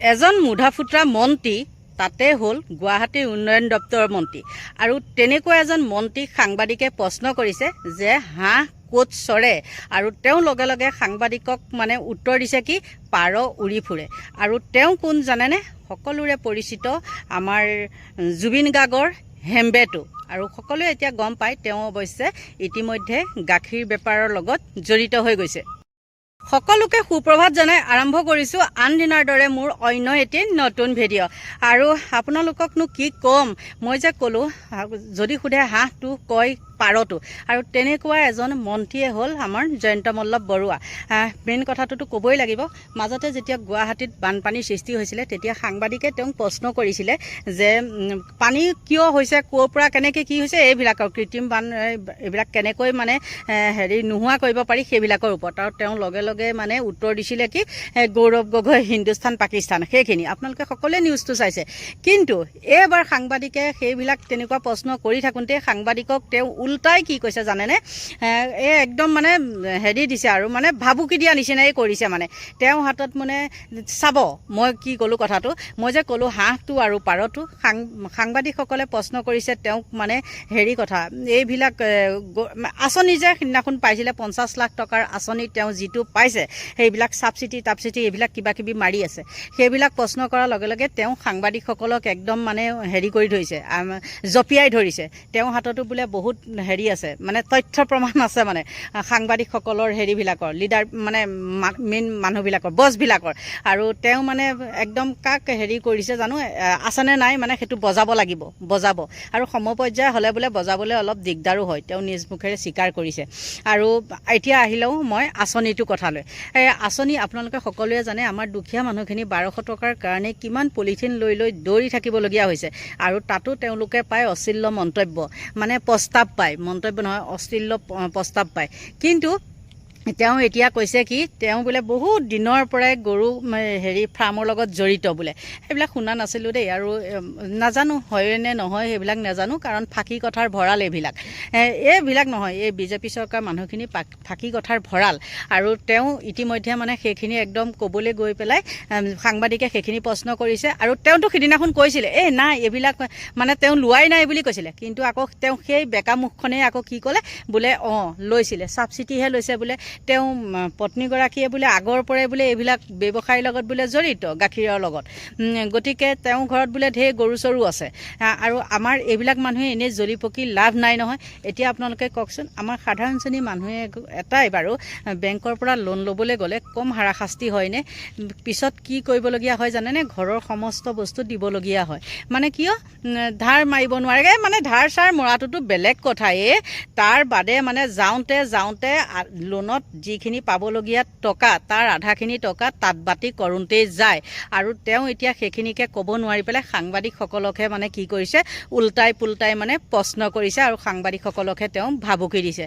এজন মুধাফুটা মন্ত্ৰী তাতে হ'ল গুৱাহাটীৰ উন্নয়ন দপ্তৰৰ মন্ত্ৰী। আৰু তেনেকুৱা এজন মন্ত্ৰীক সাংবাদিকে প্ৰশ্ন কৰিছে যে হাঁহ ক'ত চৰে? আৰু তেওঁ লগে লগে সাংবাদিকক মানে উত্তৰ দিছে কি পাৰ উৰি ফুৰে। আৰু তেওঁ কোন জানেনে? সকলোৰে পৰিচিত আমাৰ জুবিন গাৰ্গৰ হেম্বেটো। আৰু সকলোৱে এতিয়া গম পায় তেওঁ অৱশ্যে ইতিমধ্যে গাখীৰ বেপাৰৰ লগত জড়িত হৈ গৈছে। সকলোকে সুপ্ৰভাত জনাই আৰম্ভ কৰিছোঁ আন দিনাৰ দৰে মোৰ অন্য এটি নতুন ভিডিঅ' আৰু আপোনালোককনো কি ক'ম? মই যে ক'লোঁ যদি সোধে হাঁহটো কয় পাৰটো আৰু তেনেকুৱা এজন মন্ত্ৰীয়ে হ'ল আমাৰ জয়ন্ত মল্লভ বৰুৱা। মেইন কথাটোতো ক'বই লাগিব। মাজতে যেতিয়া গুৱাহাটীত বানপানীৰ সৃষ্টি হৈছিলে তেতিয়া সাংবাদিকে তেওঁক প্ৰশ্ন কৰিছিলে যে পানী কিয় হৈছে ক'ৰ পৰা কেনেকৈ কি হৈছে এইবিলাকৰ কৃত্ৰিম বান এইবিলাক কেনেকৈ মানে হেৰি নোহোৱা কৰিব পাৰি সেইবিলাকৰ ওপৰত। আৰু তেওঁ লগে লগে মানে উত্তৰ দিছিলে কি গৌৰৱ গগৈ হিন্দুস্তান পাকিস্তান সেইখিনি। আপোনালোকে সকলোৱে নিউজটো চাইছে। কিন্তু এইবাৰ সাংবাদিকে সেইবিলাক তেনেকুৱা প্ৰশ্ন কৰি থাকোঁতে সাংবাদিকক তেওঁ ওলোটাই কি কৈছে জানেনে? এই একদম মানে হেৰি দিছে আৰু মানে ভাবুকি দিয়া নিচিনাই কৰিছে মানে। তেওঁৰ হাতত মানে চাব মই কি ক'লোঁ কথাটো মই যে ক'লোঁ হাঁহটো আৰু পাৰটো সাংবাদিকসকলে প্ৰশ্ন কৰিছে তেওঁক মানে হেৰি কথা এইবিলাক আঁচনি যে সিদিনাখন পাইছিলে পঞ্চাছ লাখ টকাৰ আঁচনি তেওঁ যিটো পাইছে সেইবিলাক চাবচিটি তাবচিটি এইবিলাক কিবা কিবি মাৰি আছে। সেইবিলাক প্ৰশ্ন কৰাৰ লগে লগে তেওঁ সাংবাদিকসকলক একদম মানে হেৰি কৰি ধৰিছে জঁপিয়াই ধৰিছে। তেওঁৰ হাততো বোলে বহুত হেৰি আছে মানে তথ্য প্ৰমাণ আছে মানে সাংবাদিকসকলৰ হেৰিবিলাকৰ লিডাৰ মানে মেইন মানুহবিলাকৰ বছবিলাকৰ আৰু তেওঁ মানে একদম কাক হেৰি কৰিছে জানো আছেনে নাই মানে সেইটো বজাব লাগিব বজাব। আৰু সমপৰ্যায় হ'লে বোলে বজাবলৈ অলপ দিগদাৰো হয় তেওঁ নিজ মুখেৰে স্বীকাৰ কৰিছে। আৰু এতিয়া আহিলেও মই আঁচনিটো কথালৈ। এই আঁচনি আপোনালোকে সকলোৱে জানে আমাৰ দুখীয়া মানুহখিনি বাৰশ টকাৰ কাৰণে কিমান পলিথিন লৈ লৈ দৌৰি থাকিবলগীয়া হৈছে। আৰু তাতো তেওঁলোকে পায় অশ্লীল মন্তব্য মানে প্ৰস্তাৱ পায়। মন্তব্য নহয় অশ্লীল প্ৰস্তাৱ পায়। কিন্তু তেওঁ এতিয়া কৈছে কি তেওঁ বোলে বহুত দিনৰ পৰাই গৰু হেৰি ফাৰ্মৰ লগত জড়িত বোলে। সেইবিলাক শুনা নাছিলোঁ দেই আৰু নাজানো হয় নে নহয় সেইবিলাক নাজানো কাৰণ ফাঁকি কথাৰ ভঁৰাল এইবিলাক। এইবিলাক নহয় এই বিজেপি চৰকাৰ মানুহখিনি ফাঁকি কথাৰ ভঁৰাল। আৰু তেওঁ ইতিমধ্যে মানে সেইখিনি একদম ক'বলৈ গৈ পেলাই সাংবাদিকে সেইখিনি প্ৰশ্ন কৰিছে আৰু তেওঁতো সিদিনাখন কৈছিলে এই নাই এইবিলাক মানে তেওঁ লোৱাই নাই বুলি কৈছিলে। কিন্তু আকৌ তেওঁ সেই বেকা মুখখনেই আকৌ কি ক'লে বোলে অঁ লৈছিলে ছাবচিডিহে লৈছে বোলে তেওঁ পত্নীগৰাকীয়ে বোলে আগৰ পৰাই বোলে এইবিলাক ব্যৱসায়ীৰ লগত বোলে জড়িত গাখীৰৰ লগত। গতিকে তেওঁ ঘৰত বোলে ঢেৰ গৰু চৰু আছে। আৰু আমাৰ এইবিলাক মানুহে এনেই জ্বলি পকি লাভ নাই নহয়। এতিয়া আপোনালোকে কওকচোন আমাৰ সাধাৰণ শ্ৰেণীৰ মানুহে এটাই বাৰু বেংকৰ পৰা লোন ল'বলৈ গ'লে কম হাৰাশাস্তি হয়নে? পিছত কি কৰিবলগীয়া হয় জানেনে? ঘৰৰ সমস্ত বস্তু দিবলগীয়া হয়। মানে কিয়? ধাৰ মাৰিব নোৱাৰে। মানে ধাৰ চাৰ মৰাটোতো বেলেগ কথা। এই তাৰ বাদে মানে যাওঁতে যাওঁতে আ- লোনত যিখিনি পাবলগীয়া টকা, তাৰ আধাখিনি টকা তাঁত বাতি কৰোঁতেই যায়। আৰু তেওঁ এতিয়া সেইখিনিকে ক'ব নোৱাৰি পেলাই সাংবাদিকসকলকহে মানে কি কৰিছে, উল্টাই পুল্টাই মানে প্ৰশ্ন কৰিছে আৰু সাংবাদিকসকলকহে তেওঁ ভাবুকি দিছে।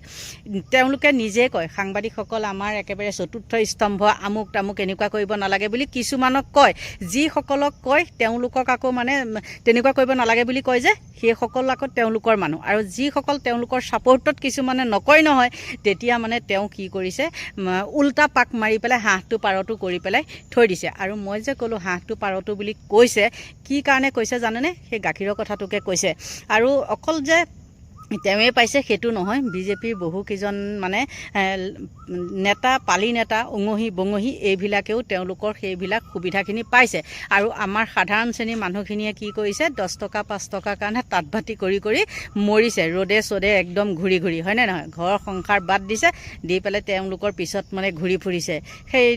তেওঁলোকে নিজে কয়, সাংবাদিকসকল আমাৰ একেবাৰে চতুৰ্থ স্তম্ভ আমুক তামুক এনেকুৱা কৰিব নালাগে বুলি কিছুমানক কয়। যিসকলক কয়, তেওঁলোকক আকৌ মানে তেনেকুৱা কৰিব নালাগে বুলি কয় যে, সেইসকল আকৌ তেওঁলোকৰ মানুহ। আৰু যিসকল তেওঁলোকৰ ছাপৰ্টত কিছুমানে নকয় নহয়, তেতিয়া মানে তেওঁ কি কৰিছে উল্টা পাক মাৰি পেলাই হাঁহটো, পাৰটো কৰি পেলাই থৈ দিছে। আৰু মই যে ক'লোঁ হাঁহটো, পাৰটো বুলি কৈছে, কি কাৰণে কৈছে জানেনে? সেই গাখীৰৰ কথাটোকে কৈছে। আৰু অকল যে তেওঁৱে পাইছে, সেইটো নহয়। বিজেপিৰ বহুকেইজন মানে নেতা, পালি নেতা, উঙহি বঙহি, এইবিলাকেও তেওঁলোকৰ সেইবিলাক সুবিধাখিনি পাইছে। আৰু আমাৰ সাধাৰণ শ্ৰেণীৰ মানুহখিনিয়ে কি কৰিছে, দহ টকা, পাঁচ টকাৰ কাৰণে তাঁত বাতি কৰি কৰি মৰিছে, ৰ'দে চদে একদম ঘূৰি ঘূৰি। হয়নে নহয়? ঘৰ সংসাৰ বাদ দিছে, দি পেলাই তেওঁলোকৰ পিছত মানে ঘূৰি ফুৰিছে। সেই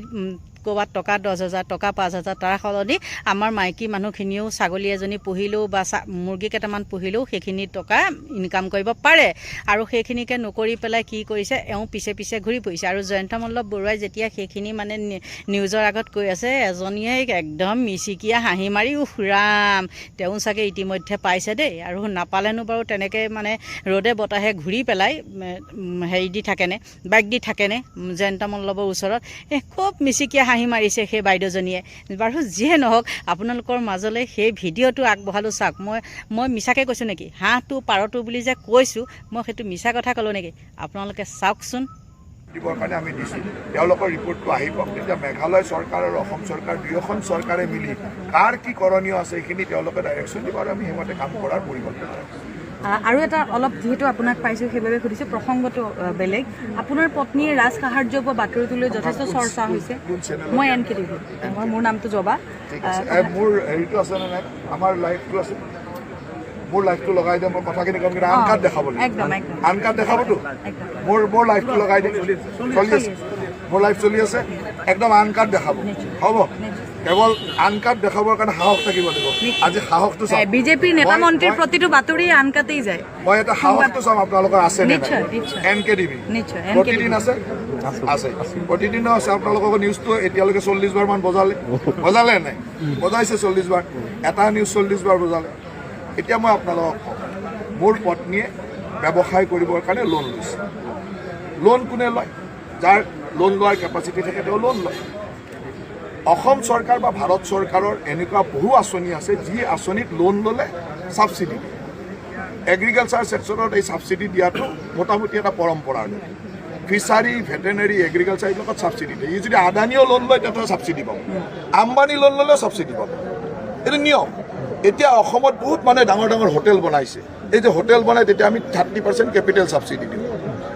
ক'ৰবাত টকা দহ হাজাৰ টকা পাঁচ হাজাৰ তাৰ সলনি আমাৰ মাইকী মানুহখিনিও ছাগলী এজনী পুহিলেও বা মুৰ্গী কেইটামান পুহিলেও সেইখিনি টকা ইনকাম কৰিব পাৰে। আৰু সেইখিনিকে নকৰি পেলাই কি কৰিছে এওঁ পিছে পিছে ঘূৰি ফুৰিছে। আৰু জয়ন্ত মল্লভ বৰুৱাই যেতিয়া সেইখিনি মানে নিউজৰ আগত কৈ আছে এজনীয়ে একদম মিচিকিয়া হাঁহি মাৰি উফ ৰাম তেওঁ চাগে ইতিমধ্যে পাইছে দেই। আৰু নাপালেনো বাৰু তেনেকৈ মানে ৰ'দে বতাহে ঘূৰি পেলাই হেৰি দি থাকেনে বাইক দি থাকেনে জয়ন্ত মল্লভৰ ওচৰত। এই খুব মিচিকিয়া হাঁহি মাৰিছে সেই বাইদেউজনীয়ে। বাৰু যিয়ে নহওক, আপোনালোকৰ মাজলৈ সেই ভিডিঅ'টো আগবঢ়ালোঁ চাওক। মই মই মিছাকৈ কৈছোঁ নেকি? হাঁহটো পাৰটো বুলি যে কৈছোঁ, মই সেইটো মিছা কথা ক'লোঁ নেকি? আপোনালোকে চাওকচোন। দিবৰ কাৰণে আমি দিছোঁ। তেওঁলোকৰ ৰিপৰ্টটো আহিব তেতিয়া মেঘালয় চৰকাৰ আৰু অসম চৰকাৰ, দুয়োখন চৰকাৰে মিলি কাৰ কি কৰণীয় আছে সেইখিনি তেওঁলোকে ডাইৰেকশ্যন দিব আৰু আমি সেইমতে কাম কৰাৰ পৰিকল্পনা। আৰু এটা অলপ যিহেতু আপোনাক পাইছোঁ সেইবাবে সুধিছোঁ প্ৰসংগটো বেলেগ। আপোনাৰ পত্নীয়ে ৰাজ সাহাৰ্য পোৱা বাতৰিটো লৈ যথেষ্ট চৰ্চা হৈছে। মই এন কে টিভি। মই মোৰ নামটো জবা। মোৰ হেৰিটো আছে নে নাই? আমাৰ লাইফটো আছে। মোৰ লাইফটো লগাই দিয়ে মই কথাখিনি ক'ম কিন্তু আন কাৰ্ড দেখাব একদম কাৰ্ড দেখাবতো? মোৰ মোৰ লাইফটো লগাই দিম চলি আছে। মোৰ লাইফ চলি আছে। একদম আন কাৰ্ড দেখাব হ'ব। কেৱল আন কাৰ্ড দেখাবৰ কাৰণে সাহস থাকিব লাগিব। আজি সাহসটো বিজেপিৰ নেতা মন্ত্ৰীৰ প্ৰতিটো বাতৰি আনকাতেই যায়। মই এটা সাহসটো চাম আপোনালোকৰ আছে নে। এন কে টিভি প্ৰতিদিন আছে? আছে। প্ৰতিদিনো আছে। আপোনালোকৰ নিউজটো এতিয়ালৈকে চল্লিছ বাৰ মান বজালে। বজালে নাই? বজাইছে চল্লিছ বাৰ। এটা নিউজ চল্লিছ বাৰ বজালে। এতিয়া মই আপোনালোকক কওঁ মোৰ পত্নীয়ে ব্যৱসায় কৰিবৰ কাৰণে লোন লৈছে। লোন কোনে লয়? যাৰ লোন লোৱাৰ কেপাচিটি থাকে তেওঁ লোন লয়। অসম চৰকাৰ বা ভাৰত চৰকাৰৰ এনেকুৱা বহু আঁচনি আছে, যি আঁচনিত লোন ল'লে ছাবচিডি দিয়ে। এগ্ৰিকালচাৰ ছেকশ্যনত এই ছাবচিডি দিয়াটো মোটামুটি এটা পৰম্পৰাৰ দৰে ফিচাৰী ভেটেনেৰী এগ্ৰিকালচাৰ এইবিলাকত ছাবচিডি দিয়ে। ই যদি আদানীও লোন লয় তেতিয়া ছাবচিডি পাব। আম্বানী লোন ল'লেও ছাবচিডি পাব। এইটো নিয়ম। এতিয়া অসমত বহুত মানে ডাঙৰ ডাঙৰ হোটেল বনাইছে। এই যে হোটেল বনাই তেতিয়া আমি থাৰ্টি পাৰ্চেণ্ট কেপিটেল ছাবচিডি দিওঁ।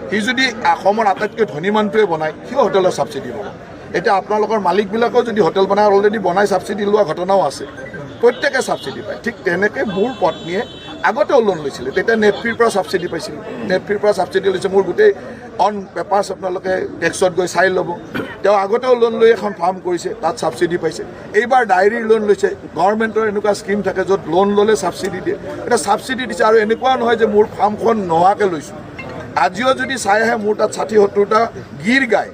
সি যদি অসমৰ আটাইতকৈ ধনী মানুহটোৱে বনায়, সিও হোটেলৰ ছাবচিডি পাব। এতিয়া আপোনালোকৰ মালিকবিলাকেও যদি হোটেল বনাই অলৰেডি বনাই ছাবচিডি লোৱা ঘটনাও আছে। প্ৰত্যেকে ছাবচিডি পায়। ঠিক তেনেকৈ মোৰ পত্নীয়ে আগতেও লোন লৈছিলে। তেতিয়া নেটফিৰ পৰা ছাবচিডি পাইছিল। নেটফিৰ পৰা ছাবচিডি লৈছে। মোৰ গোটেই অন পেপাৰ্ছ আপোনালোকে টেক্সত গৈ চাই ল'ব। তেওঁ আগতেও লোন লৈ এখন ফাৰ্ম কৰিছে। তাত ছাবচিডি পাইছে। এইবাৰ ডায়েৰীৰ লোন লৈছে। গভৰ্ণমেণ্টৰ এনেকুৱা স্কিম থাকে য'ত লোন ল'লে ছাবচিডি দিয়ে। এতিয়া ছাবচিডি দিছে আৰু এনেকুৱা নহয় যে মোৰ ফাৰ্মখন নোহোৱাকৈ লৈছোঁ। আজিও যদি চাই আহে, মোৰ তাত ষাঠি সত্তৰটা গীৰ গাই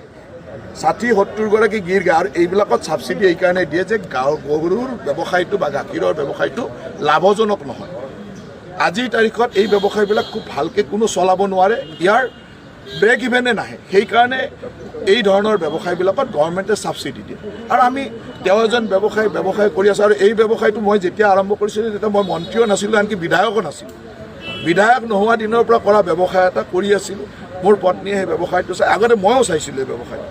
ষাঠি সত্তৰগৰাকী গীৰ গাই আৰু এইবিলাকত ছাবচিডি এইকাৰণে দিয়ে যে গাঁও গৰুৰ ব্যৱসায়টো বা গাখীৰৰ ব্যৱসায়টো লাভজনক নহয়। আজিৰ তাৰিখত এই ব্যৱসায়বিলাক খুব ভালকৈ কোনো চলাব নোৱাৰে, ইয়াৰ ব্ৰেক ইভেনে নাহে। সেইকাৰণে এই ধৰণৰ ব্যৱসায়বিলাকত গভৰ্ণমেণ্টে ছাবচিডি দিয়ে। আৰু আমি তেওঁ এজন ব্যৱসায়ী, ব্যৱসায় কৰি আছে আৰু এই ব্যৱসায়টো মই যেতিয়া আৰম্ভ কৰিছিলোঁ, তেতিয়া মই মন্ত্ৰীও নাছিলোঁ, আনকি বিধায়কো নাছিলোঁ। বিধায়ক নোহোৱা দিনৰ পৰা কৰা ব্যৱসায় এটা কৰি আছিলোঁ। মোৰ পত্নীয়ে সেই ব্যৱসায়টো চাই, আগতে ময়ো চাইছিলোঁ এই ব্যৱসায়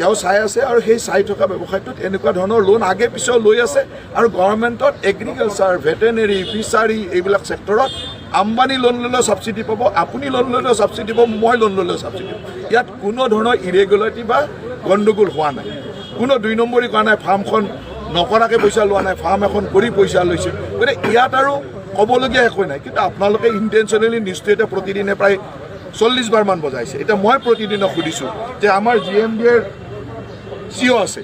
তেওঁ চাই আছে আৰু সেই চাই থকা ব্যৱসায়টোত এনেকুৱা ধৰণৰ লোন আগে পিছেও লৈ আছে আৰু গভৰ্ণমেণ্টত এগ্ৰিকালচাৰ ভেটেনেৰী ফিচাৰী এইবিলাক ছেক্টৰত আম্বানী লোন ল'লেও ছাবচিডি পাব আপুনি লোন ল'লেও ছাবচিডি পাব মই লোন ল'লেও ছাবচিডি পাব। ইয়াত কোনো ধৰণৰ ইৰেগুলাৰিটি বা গণ্ডগোল হোৱা নাই। কোনো দুই নম্বৰী কৰা নাই ফাৰ্মখন নকৰাকৈ পইচা লোৱা নাই ফাৰ্ম এখন কৰি পইচা লৈছে। গতিকে ইয়াত আৰু ক'বলগীয়া একো নাই। কিন্তু আপোনালোকে ইণ্টেনশ্যনেলি নিউজটো এতিয়া প্ৰতিদিনে প্ৰায় চল্লিছ বাৰমান বজাইছে। এতিয়া মই প্ৰতিদিনক সুধিছোঁ যে আমাৰ জি এম ডিৰ চিয় আছে।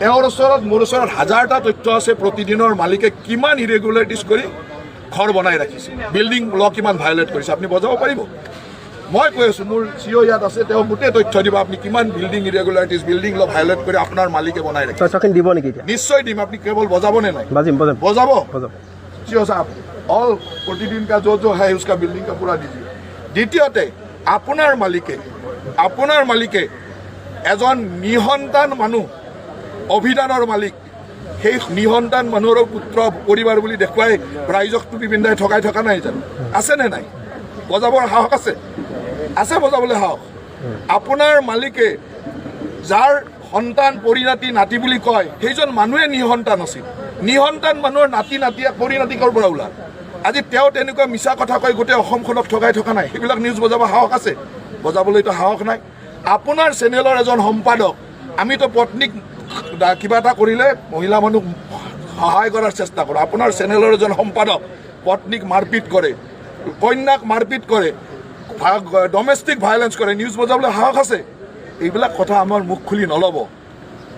তেওঁৰ ওচৰত মোৰ ওচৰত হাজাৰটা তথ্য আছে প্ৰতিদিনৰ মালিকে কিমান ইৰেগুলাৰিটিজ কৰি ঘৰ বনাই ৰাখিছে। বিল্ডিং ল কিমান ভায়লেট কৰিছে। আপুনি বজাব পাৰিব? মই কৈ আছোঁ মোৰ চিঅ' ইয়াত আছে তেওঁ গোটেই তথ্য দিব আপুনি কিমান building irregularities building law violate কৰি আপোনাৰ মালিকে বনাই ৰাখিছে। দিব নেকি নিশ্চয় দিম আপুনি কেৱল বজাবনে নাই? বজাব? চিঅ' চাহ অল প্ৰতিদিন কা য'ত য'ত হাই উচকা বিল্ডিং কা পূৰা দিজিয়ে দ্বিতীয়তে আপোনাৰ মালিকে আপোনাৰ মালিকে এজন নিসন্তান মানুহ অভিধানৰ মালিক। সেই নিসন্তান মানুহৰ পুত্ৰ, পৰিবাৰ বুলি দেখুৱাই ৰাইজক টুপি পিন্ধাই ঠগাই থকা নাই জানো? আছেনে নাই? বজাবৰ সাহস আছে? আছে বজাবলৈ সাহস? আপোনাৰ মালিকে যাৰ সন্তান, পৰিণাতি, নাতি বুলি কয়, সেইজন মানুহে নিসন্তান আছিল। নিসন্তান মানুহৰ নাতি নাতিয়ে পৰিণাতি ক'ৰ পৰা ওলাল। আজি তেওঁ তেনেকুৱা মিছা কথা কৈ গোটেই অসমখনক ঠগাই থকা নাই। সেইবিলাক নিউজ বজাব সাহস আছে? বজাবলৈতো সাহস নাই। আপোনাৰ চেনেলৰ এজন সম্পাদক আমিতো পত্নীক কিবা এটা কৰিলে মহিলা মানুহ সহায় কৰাৰ চেষ্টা কৰোঁ। আপোনাৰ চেনেলৰ এজন সম্পাদক পত্নীক মাৰপিট কৰে, কন্যাক মাৰপিট কৰে ডমেষ্টিক ভাইলেঞ্চ কৰে নিউজ বজাবলৈ সাহস আছে। এইবিলাক কথা আমাৰ মুখ খুলি নল'ব।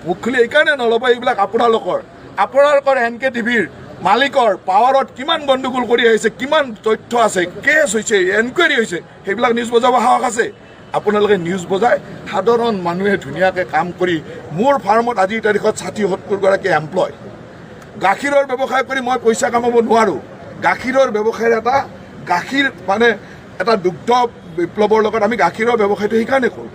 মুখ খুলি এইকাৰণে নল'ব, এইবিলাক আপোনালোকৰ। আপোনালোকৰ এন কে টিভিৰ মালিকৰ পাৱাৰত কিমান গণ্ডগোল কৰি আহিছে, কিমান তথ্য আছে, কেছ হৈছে এনকুৱাৰী হৈছে, সেইবিলাক নিউজ বজাব সাহস আছে। আপোনালোকে নিউজ বজাই সাধাৰণ মানুহে ধুনীয়াকৈ কাম কৰি মোৰ ফাৰ্মত আজিৰ তাৰিখত ষাঠি সত্তৰগৰাকী এমপ্লয় গাখীৰৰ ব্যৱসায় কৰি মই পইচা কামাব নোৱাৰোঁ। গাখীৰৰ ব্যৱসায়ৰ এটা, গাখীৰ মানে এটা দুগ্ধ বিপ্লৱৰ লগত আমি গাখীৰৰ ব্যৱসায়টো সেইকাৰণে কৰোঁ।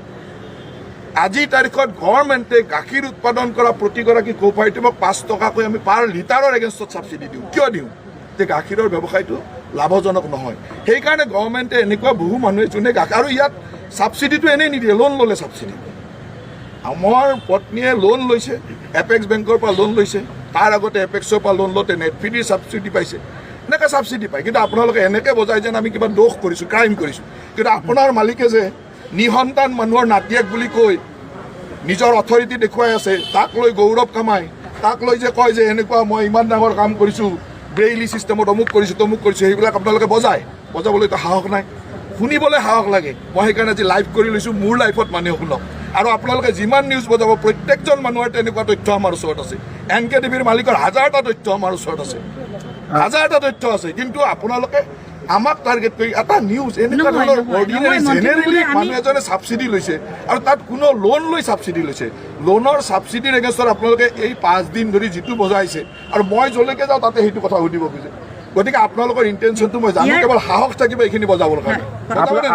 আজিৰ তাৰিখত গভৰ্ণমেণ্টে গাখীৰ উৎপাদন কৰা প্ৰতিগৰাকী কোঅপাৰেটিভক পাঁচ টকাকৈ আমি পাৰ লিটাৰৰ এগেইনষ্টত ছাবচিডি দিওঁ। কিয় দিওঁ? যে গাখীৰৰ ব্যৱসায়টো লাভজনক নহয়। সেইকাৰণে গভৰ্ণমেণ্টে এনেকুৱা বহু মানুহে যোনে গাখীৰ আৰু ইয়াত ছাবচিডিটো এনেই নিদিয়ে লোন ল'লে ছাবচিডি আমাৰ পত্নীয়ে লোন লৈছে এপেক্স বেংকৰ পৰা লোন লৈছে, তাৰ আগতে এপেক্সৰ পৰা লোন লওঁতে নেটফিডিৰ ছাবচিডি পাইছে। এনেকৈ ছাবচিডি পায়। কিন্তু আপোনালোকে এনেকৈ বজাই যেন আমি কিবা দোষ কৰিছোঁ ক্ৰাইম কৰিছোঁ। কিন্তু আপোনাৰ মালিকে যে নিসন্তান মানুহৰ নাতিয়েক বুলি কৈ নিজৰ অথৰিটি দেখুৱাই আছে, তাক লৈ গৌৰৱ কামাই, তাক লৈ যে কয় যে এনেকুৱা মই ইমান ডাঙৰ কাম কৰিছোঁ ব্ৰেইলি ছিষ্টেমত অমুক কৰিছোঁ, তমুক কৰিছোঁ, সেইবিলাক আপোনালোকে বজায়। বজাবলৈতো সাহস নাই। শুনিবলৈ সাহস লাগে। মই সেইকাৰণে আজি লাইভ কৰি লৈছোঁ মোৰ লাইফত মানুহে শুনক আৰু আপোনালোকে যিমান নিউজ বজাব প্ৰত্যেকজন মানুহৰ তেনেকুৱা তথ্য আমাৰ ওচৰত আছে। এন কে টিভিৰ মালিকৰ হাজাৰটা তথ্য আমাৰ ওচৰত আছে। হাজাৰটা তথ্য আছে কিন্তু আপোনালোকে আমাক টাৰ্গেট কৰি এটা নিউজ এনেকুৱা ধৰণৰ অৰ্ডিনেৰী জেনেৰেলি মানুহ এজনে ছাবচিডি লৈছে আৰু তাত কোনো লোন লৈ ছাবচিডি লৈছে। লোনৰ ছাবচিডিৰ এগেইনষ্টত আপোনালোকে এই পাঁচদিন ধৰি যিটো বজাইছে আৰু মই যলৈকে যাওঁ তাতে সেইটো কথা সুধিব খোজে। গতিকে আপোনালোকৰ ইণ্টেনশ্যনটো মই জানো কেৱল সাহস থাকিব এইখিনি বজাবৰ কাৰণে।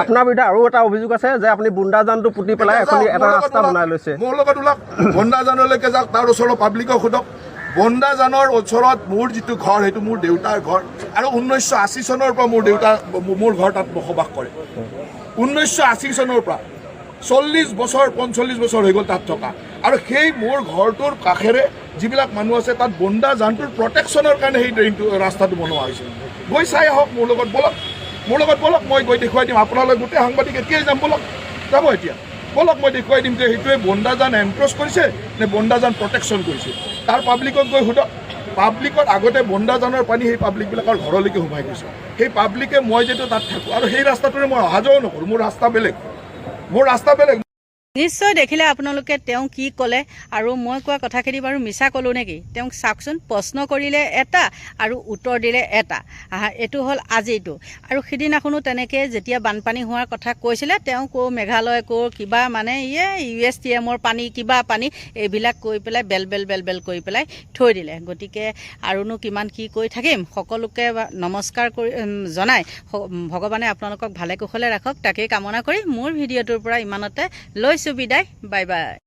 আপোনাৰ বিৰুদ্ধে আৰু এটা অভিযোগ আছে যে আপুনি বুন্দাজানটো পুতি পেলাই এখন এটা ৰাস্তা বনাই লৈছে। মোৰ লগত ওলাওক। বন্দাজানলৈকে যাওক তাৰ ওচৰৰ পাব্লিকক সোধক। বন্দাজানৰ ওচৰত মোৰ যিটো ঘৰ সেইটো মোৰ দেউতাৰ ঘৰ। আৰু ঊনৈছশ আশী চনৰ পৰা মোৰ দেউতা মোৰ ঘৰ তাত বসবাস কৰে। ঊনৈছশ আশী চনৰ পৰা চল্লিছ বছৰ পঞ্চল্লিছ বছৰ হৈ গ'ল তাত থকা। আৰু সেই মোৰ ঘৰটোৰ কাষেৰে যিবিলাক মানুহ আছে, তাত বন্দা জানটোৰ প্ৰটেকশ্যনৰ কাৰণে সেই ড্ৰেইনটো ৰাস্তাটো বনোৱা হৈছে গৈ চাই আহক মোৰ লগত, বলক, মোৰ লগত বলক, মই গৈ দেখুৱাই দিম। আপোনালোক গোটেই সাংবাদিক এতিয়াই যাম বলক? যাব এতিয়া। বলক, মই দেখুৱাই দিম যে সেইটোৱে বন্দাজান এনক্ৰচ কৰিছে নে বন্দাজান প্ৰটেকশ্যন কৰিছে। তাৰ পাব্লিকক গৈ সোধক। পাব্লিকত আগতে বন্দাজানৰ পানী সেই পাব্লিকবিলাকৰ ঘৰলৈকে সোমাই গৈছে সেই পাব্লিকে মই যিটো তাত থাকোঁ, আৰু সেই ৰাস্তাটোৰে মই অহা যোৱাও নকৰোঁ। মোৰ ৰাস্তা বেলেগ। মোৰ ৰাস্তা বেলেগ। নিশ্চয় দেখিলে আপোনালোকে তেওঁ কি ক'লে আৰু মই কোৱা কথাখিনি বাৰু মিছা ক'লোঁ নেকি? তেওঁক চাওকচোন, প্ৰশ্ন কৰিলে এটা আৰু উত্তৰ দিলে এটা। এইটো হ'ল আজিৰটো আৰু সিদিনাখনো তেনেকৈ যেতিয়া বানপানী হোৱাৰ কথা কৈছিলে, তেওঁ ক'ৰ মেঘালয় ক'ৰ কিবা মানে ইয়ে ইউ এছ টি এমৰ পানী, কিবা পানী, এইবিলাক কৈ পেলাই বেল বেল বেল বেল কৰি পেলাই থৈ দিলে। গতিকে আৰুনো কিমান কি কৈ থাকিম? সকলোকে নমস্কাৰ কৰি জনাই। ভগৱানে আপোনালোকক ভালে কুশলে ৰাখক। তাকেই কামনা কৰি মোৰ ভিডিঅ'টোৰ পৰা ইমানতে লৈছোঁ। বিদায় বাই বাই